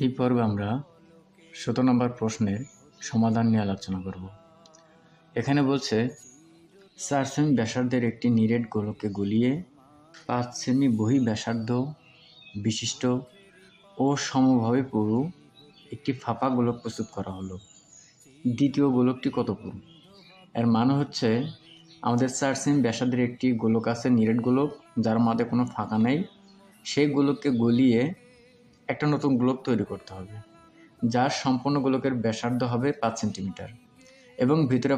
এই পর্বে আমরা সতেরো নম্বর প্রশ্নের সমাধান নিয়ে আলোচনা করব। এখানে বলছে চার সেমি ব্যাসার্ধের একটি নিরেট গোলককে গুলিয়ে পাঁচ সেমি বহি ব্যাসার্ধ বিশিষ্ট ও সমভাবে পুরু একটি ফাঁপা গোলক প্রস্তুত করা হলো। দ্বিতীয় গোলকটি কত পুরু? এর মানে হচ্ছে, আমাদের চার সেমি ব্যাসার্ধের একটি গোলক আছে নিরেট গোলক, যার মধ্যে কোনো ফাঁকা নেই। সেই গোলককে গলিয়ে একটা নতুন গোলক তৈরি করতে হবে যার সম্পূর্ণ গোলকের ব্যাসার্ধ হবে পাঁচ সেন্টিমিটার এবং ভিতরে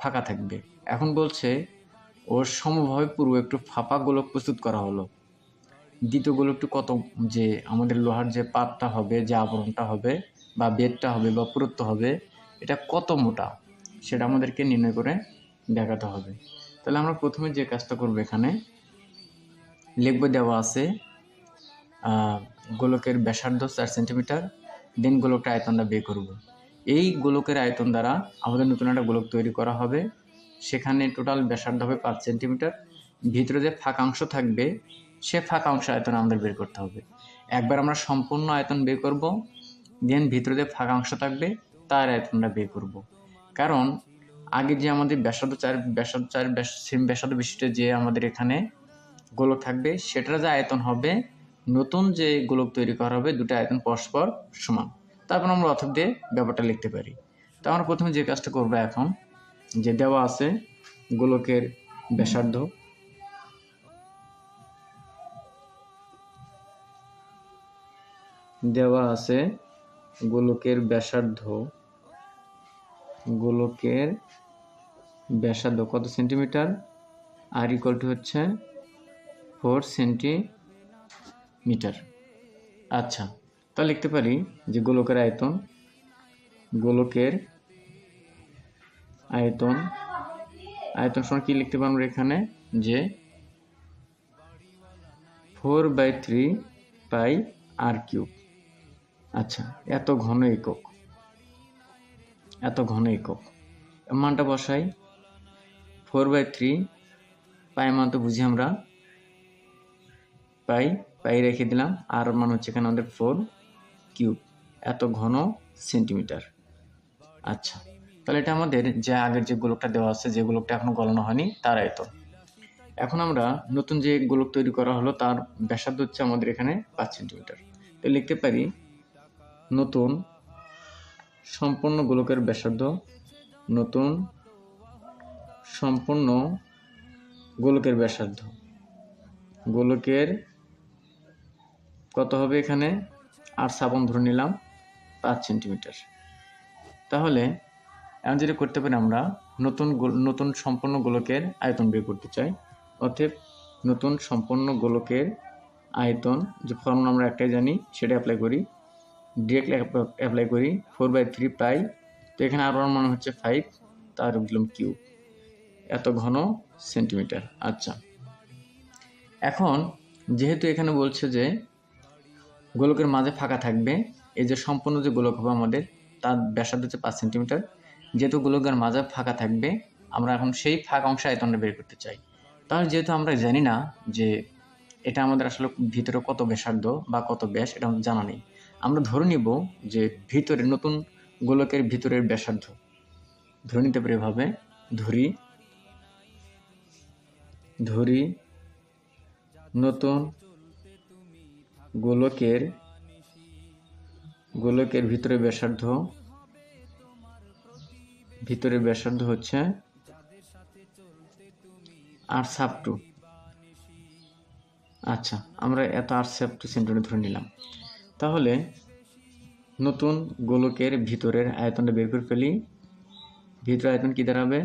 ফাঁকা থাকবে। এখন বলছে, ওর সমভাবে পুরো একটু ফাঁপা গোলক প্রস্তুত করা হলো। দ্বিতীয় গোলকটি কত যে আমাদের লোহার যে পাতটা হবে, যে আবরণটা হবে, বা বেদটা হবে, বা পুরুত্ব হবে, এটা কত মোটা, সেটা আমাদেরকে নির্ণয় করে দেখাতে হবে। তাহলে আমরা প্রথমে যে কাজটা করব এখানে, লিখবে দেওয়া আছে গোলকের ব্যাসার্ধ চার সেন্টিমিটার, দেন গোলকটা আয়তনটা বের করব। এই গোলকের আয়তন দ্বারা আমাদের নতুন একটা গোলক তৈরি করা হবে। সেখানে টোটাল ব্যাসার্ধ হবে পাঁচ সেন্টিমিটার। ভিতরে যে ফাঁকা অংশ থাকবে, সে ফাঁকা অংশ আয়তন আমাদের বের করতে হবে। একবার আমরা সম্পূর্ণ আয়তন বের করব, দেন ভিতরে যে ফাঁকা অংশ থাকবে, তার আয়তনটা বের করব। কারণ আগে যে আমাদের ব্যাসার্ধ চার ব্যাসার্ধ চার, ব্যাস ব্যাসার্ধ বিশিষ্ট যে আমাদের এখানে গোলক থাকবে, সেটার যে আয়তন হবে নতুন যে গোলক তৈরি করা হবে, দুটো আয়তন পরস্পর সমান। তারপর আমরা অথব দিয়ে ব্যাপারটা লিখতে পারি। তো আমরা প্রথমে যে কাজটা করব এখন, যে দেওয়া আছে গোলকের ব্যাসার্ধ। দেওয়া আছে গোলকের ব্যাসার্ধ। গোলকের ব্যাসার্ধ কত সেন্টিমিটার? আর ইকুয়াল টু হচ্ছে ফোর সেন্টিমিটার আচ্ছা তা লিখতে পারি যে গোলকের আয়তন গোলকের আয়তন আয়তন সময় কি লিখতে পারব এখানে? যে four by three pi R cube. আচ্ছা এত ঘন একক। এত ঘন একক। মানটা বসাই। ফোর বাই থ্রি, পাই মান তো বুঝি আমরা, পাই পাই রেখে দিলাম। আর মান হচ্ছে এখানে আমাদের ফোর কিউব, এত ঘন সেন্টিমিটার। আচ্ছা তাহলে এটা আমাদের যে আগের যে গোলকটা দেওয়া আছে, যে গোলকটা এখনও গলানো হয়নি, তার আয়তন। এখন আমরা নতুন যে গোলক তৈরি করা হলো, তার ব্যাসার্ধ হচ্ছে আমাদের এখানে পাঁচ সেন্টিমিটার। তো লিখতে পারি, নতুন সম্পূর্ণ গোলকের ব্যাসার্ধ, নতুন সম্পূর্ণ গোলকের ব্যাসার্ধ। গোলকের কত হবে এখানে? আর সাবন ধরে নিলাম পাঁচ সেন্টিমিটার। তাহলে এখন যেটা করতে পারি আমরা, নতুন নতুন সম্পূর্ণ গোলকের আয়তন বের করতে চাই। অতএব নতুন সম্পূর্ণ গোলকের আয়তন যে ফর্মুলা আমরা একটাই জানি, সেটা অ্যাপ্লাই করি। ডিরেক্টলি অ্যাপ্লাই করি ফোর বাই থ্রি পাই তো এখানে আরও মনে হচ্ছে ফাইভ তার দিলাম কিউব এত ঘন সেন্টিমিটার। আচ্ছা। এখন যেহেতু এখানে বলছে যে গোলকের মাঝে ফাঁকা থাকবে। এই যে সম্পূর্ণ যে গোলক হবে আমাদের, তার ব্যাসার্ধ হচ্ছে পাঁচ সেন্টিমিটার। যেহেতু গোলকের মাঝে ফাঁকা থাকবে, আমরা এখন সেই ফাঁকা অংশ আয়তনটা বের করতে চাই। তাহলে যেহেতু আমরা জানি না যে এটা আমাদের আসলে ভিতরে কত ব্যাসার্ধ বা কত ব্যাস, এটা জানা নেই। আমরা ধরে নিব যে ভিতরে নতুন গোলকের ভিতরের ব্যাসার্ধ। ধরে নিতে পারি এভাবে, ধরি ধরি, নতুন গোলকের গোলকের ভিতরে ব্যাসার্ধ ভিতরে ব্যাসার্ধ হচ্ছে আর সাপ টু আচ্ছা আমরা এত আর সাপ টু সেন্টিমিটার ধরে নিলাম। তাহলে নতুন গোলকের ভিতরের আয়তনটা বের করে ফেলি। ভিতরের আয়তন কী দাঁড়াবে?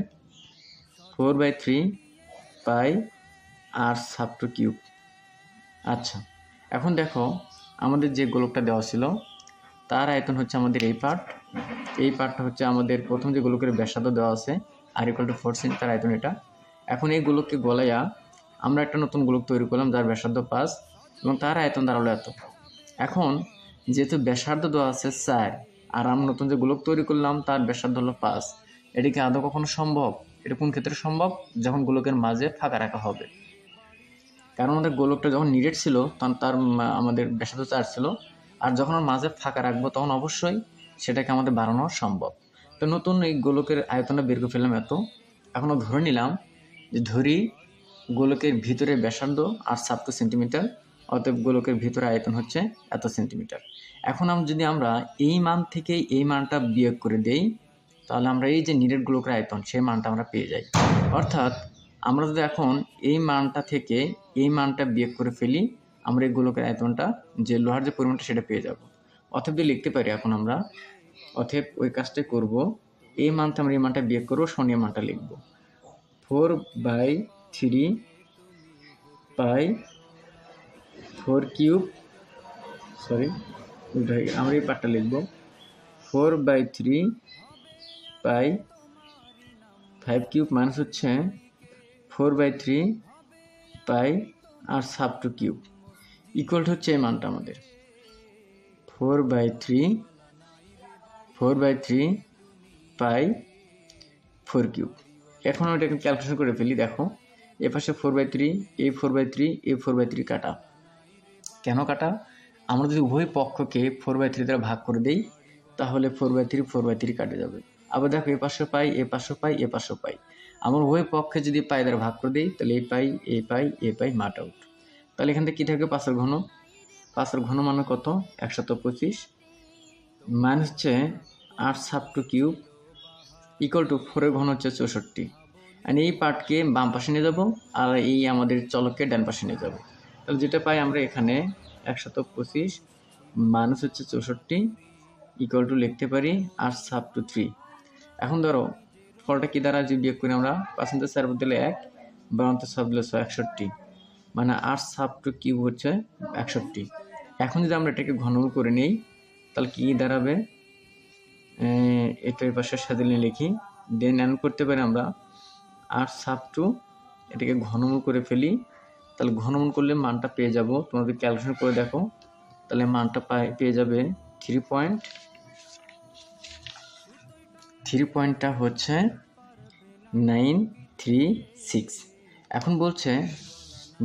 Four by three pi R sub two cube আচ্ছা এখন দেখো, আমাদের যে গোলকটা দেওয়া ছিল, তার আয়তন হচ্ছে আমাদের এই পার্ট এই পার্টটা হচ্ছে আমাদের প্রথম যে গোলকের ব্যাসার্ধ দেওয়া আছে R equal to four cent তার আয়তন এটা। এখন এই গোলককে গলাইয়া আমরা একটা নতুন গোলক তৈরি করলাম, যার ব্যাসার্ধ পাঁচ, এবং তার আয়তন দাঁড়াল এত। এখন যেহেতু ব্যাসার্ধ দেওয়া আছে চার, আর আমরা নতুন যে গোলক তৈরি করলাম, তার ব্যাসার্ধ হলো পাঁচ। এটা কি আদৌ কখনো সম্ভব? এটা কোন ক্ষেত্রে সম্ভব? যখন গোলকের মাঝে ফাঁকা রাখা হবে। কারণ আমাদের গোলকটা যখন নিরেট ছিল, তখন তার আমাদের ব্যাসার্ধ চার ছিল। আর যখন আমরা মাঝে ফাঁকা রাখব, তখন অবশ্যই সেটাকে আমাদের বাড়ানো সম্ভব। তো নতুন এই গোলকের আয়তনটা বের করে ফেললাম এত। এখনও ধরে নিলাম যে ধরি গোলকের ভিতরে ব্যাসার্ধ আর সাত সেন্টিমিটার অতএব গোলকের ভিতরে আয়তন হচ্ছে এত সেন্টিমিটার এখন আমরা যদি আমরা এই মান থেকে এই মানটা বিয়োগ করে দেই, তাহলে আমরা এই যে নিরেট গোলকের আয়তন, সেই মানটা আমরা পেয়ে যাই। অর্থাৎ আমরা যদি এখন এই মানটা থেকে এই মানটা বিয়োগ করে ফেলি, আমরা এই গোলকের আয়তনটা যে লোহার যে পরিমাণটা সেটা পেয়ে যাব। অথব দিয়ে লিখতে পারি এখন আমরা অথব ওই কাজটাই করব, এই মানটা আমরা এই মানটা বিয়োগ করব শনি মানটা লিখব। Four by three pi four cube, sorry আমরা এই পার্টটা লিখব। Four by three pi five cube minus হচ্ছে four by three pi R sub two cube equal হচ্ছে এই মানটা আমাদের। Four by three, four by three pi four cube. এখন এটাকে ক্যালকুলেশন করে ফেলি, দেখো। এ পাশে ফোর বাই থ্রি, এ ফোর বাই থ্রি, এ ফোর বাই থ্রি কাটা। কেন কাটা? আমরা যদি উভয় পক্ষকে ফোর বাই থ্রি দ্বারা ভাগ করে দিই, তাহলে four by three, four by three কাটে যাবে। আবার দেখো, এ পাশে পাই, এ পাশে পাই, এ পাশে পাই। আমার উভয় পক্ষে যদি পাই দ্বারা ভাগ করে দিই, তাহলে এই পাই, এ পাই এ পাই, মাট আউট। তাহলে এখান থেকে কী থাকবে পাঁচের ঘন। পাঁচের ঘন মানে কত? একশত পঁচিশ। মান হচ্ছে আট sub two cube equal to ফোরের ঘন হচ্ছে চৌষট্টি। আর এই পার্টকে বাম পাশে নিয়ে যাব, আর এই আমাদের চলককে ডান পাশে নিয়ে যাব। তাহলে যেটা পাই আমরা এখানে একশত পঁচিশ মাইনাস হচ্ছে চৌষট্টি ইকুয়াল টু লিখতে পারি আর সাব টু থ্রি এখন ধরো ফলটা কী দ্বারা বিয়োগ করি আমরা? পার্সেন্টেজ চার দিলে এক বারান্ত সাব দিলে ছয়, একষট্টি। মানে আট সাব টু কিউব হচ্ছে একষট্টি। এখন যদি আমরা এটাকে ঘনমূল করে নিই, তাহলে কী দাঁড়াবে? এটার পাশে সাজিয়ে লিখি। দেন অ্যান করতে পারি আমরা আট সাব টু এটাকে ঘনমূল করে ফেলি। তাহলে ঘনমূল করলে মানটা পেয়ে যাব। তোমাদের ক্যালকুলেশন করে দেখো। তাহলে মানটা পেয়ে যাবে থ্রি পয়েন্ট থ্রি পয়েন্টটা হচ্ছে নাইন থ্রি সিক্স। এখন বলছে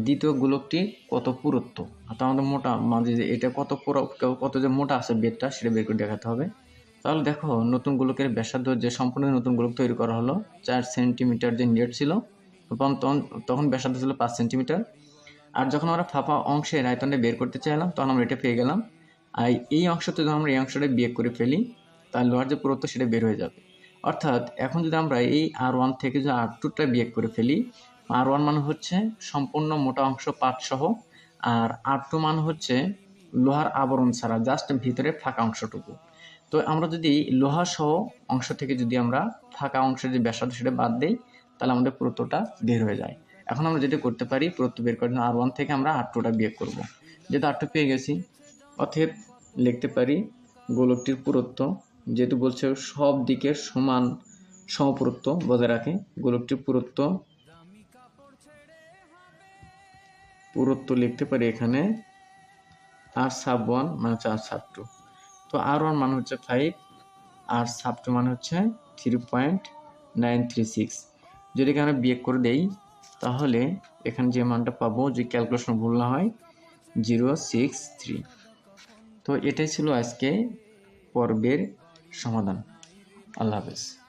দ্বিতীয় গোলকটি কত পুরুত্ব? অর্থাৎ আমাদের মোটা মাঝে যে এটা কত কত যে মোটা আছে বেদটা সেটা বের করে দেখাতে হবে। তাহলে দেখো, নতুন গোলকের ব্যাসার্ধ যে সম্পূর্ণ নতুন গোলক তৈরি করা হলো, চার সেন্টিমিটার যে নেট ছিল, তখন তখন ব্যাসার্ধ ছিল পাঁচ সেন্টিমিটার। আর যখন আমরা ফাঁপা অংশের আয়তনটা বের করতে চাইলাম, তখন আমরা এটা পেয়ে গেলাম। আর এই অংশতে যখন আমরা এই অংশটা বিয়োগ করে ফেলি তাহলে লোহার যে পুরুত্ব সেটা বের হয়ে যাবে। অর্থাৎ এখন যদি আমরা এই আর ওয়ান থেকে যদি আর টুটা বিয়োগ করে ফেলি আর ওয়ান মানে হচ্ছে সম্পূর্ণ মোটা অংশ পাট সহ আর আর টু মানে হচ্ছে লোহার আবরণ ছাড়া জাস্ট ভিতরে ফাঁকা অংশটুকু। তো আমরা যদি লোহা সহ অংশ থেকে যদি আমরা ফাঁকা অংশের যে ব্যাসার্ধ সেটা বাদ দিই, তাহলে আমাদের পুরুত্বটা বের হয়ে যায়। এখন আমরা যেটা করতে পারি, পুরুত্ব বের করার জন্য আর ওয়ান থেকে আমরা আর টুটা বিয়োগ করব। যেহেতু আর টু পেয়ে গেছি অথেব লিখতে পারি গোলকটির পুরুত্ব যেহেতু বলছে সব দিকের সমান সমপুরত্ব বজায় রাখে, গোলকটির পুরুত্ব পুরুত্ব লিখতে পারি এখানে আর সাব ওয়ান মানে হচ্ছে আর সাব টু তো আর ওয়ান মানে হচ্ছে ফাইভ আর সাব টু মানে হচ্ছে three point nine three six যদি এখানে বিয়োগ করে দেই, তাহলে এখানে যে মানটা পাবো, যে ক্যালকুলেশন ভুল না হয় জিরো সিক্স থ্রি তো এটাই ছিল আজকে পর্বের সমাধান। আল্লাহ হাফেজ।